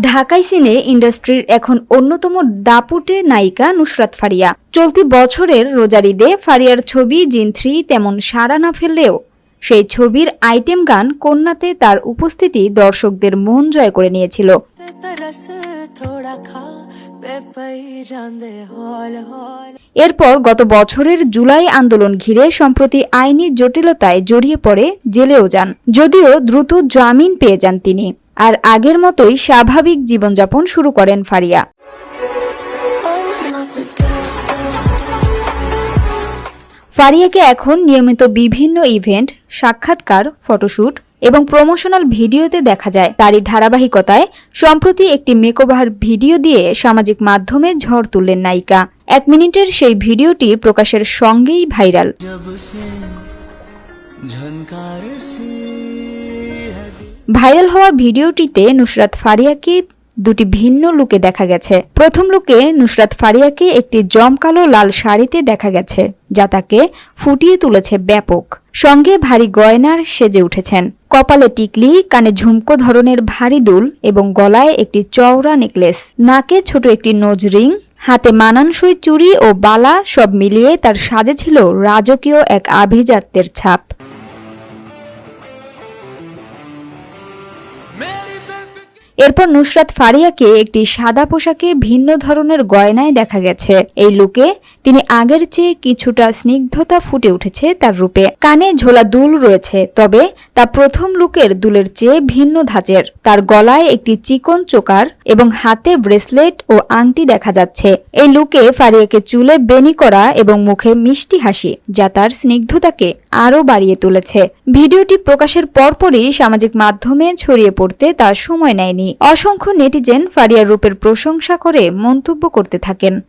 ঢাকাই সিনে ইন্ডাস্ট্রির এখন অন্যতম দাপুটে নায়িকা নুসরাত ফারিয়া। চলতি বছরের রোজার ঈদে ফারিয়ার ছবি জিন থ্রি তেমন সাড়া না ফেললেও সেই ছবির আইটেম গান কন্যাতে তার উপস্থিতি দর্শকদের মন জয় করে নিয়েছিল। রস এরপর গত বছরের জুলাই আন্দোলন ঘিরে সম্প্রতি আইনি জটিলতায় জড়িয়ে পড়ে জেলেও যান, যদিও দ্রুত জামিন পেয়ে যান তিনি। আর আগের মতোই স্বাভাবিক জীবনযাপন শুরু করেন ফারিয়া। ফারিয়াকে এখন নিয়মিত বিভিন্ন ইভেন্ট, সাক্ষাৎকার, ফটোশুট এবং প্রমোশনাল ভিডিওতে দেখা যায়। তারই ধারাবাহিকতায় সম্প্রতি একটি মেকওভার ভিডিও দিয়ে সামাজিক মাধ্যমে ঝড় তুললেন নায়িকা। এক মিনিটের সেই ভিডিওটি প্রকাশের সঙ্গেই ভাইরাল। ভাইরাল হওয়া ভিডিওটিতে নুসরাত ফারিয়াকে দুটি ভিন্ন লুকে দেখা গেছে। প্রথম লুকে নুসরাত ফারিয়াকে একটি জমকালো লাল শাড়িতে দেখা গেছে, যা তাকে ফুটিয়ে তুলেছে ব্যাপক। সঙ্গে ভারী গয়নার সেজে উঠেছেন। কপালে টিকলি, কানে ঝুমকো ধরনের ভারী দুল এবং গলায় একটি চওড়া নেকলেস। নাকে ছোট একটি নোজ রিং, হাতে মানানসই চুড়ি ও বালা সব মিলিয়ে তার সাজে ছিল রাজকীয় এক আভিজাত্যের ছাপ। এরপর নুসরাত ফারিয়াকে একটি সাদা পোশাকে ভিন্ন ধরনের গয়নায় দেখা গেছে। এই লুকে তিনি আগের চেয়ে কিছুটা স্নিগ্ধতা ফুটে উঠেছে তার রূপে। কানে ঝোলা দুল রয়েছে, তবে তা প্রথম লুকের দুলের চেয়ে ভিন্ন ধাঁচের। তার গলায় একটি চিকন চোকার এবং হাতে ব্রেসলেট ও আংটি দেখা যাচ্ছে। এই লুকে ফারিয়াকে চুলে বেনি করা এবং মুখে মিষ্টি হাসি, যা তার স্নিগ্ধতাকে আরও বাড়িয়ে তুলেছে। ভিডিওটি প্রকাশের পরপরই সামাজিক মাধ্যমে ছড়িয়ে পড়তে তার সময় নেয়নি। অসংখ্য নেটিজেন ফারিয়ার রূপের প্রশংসা করে মন্তব্য করতে থাকেন।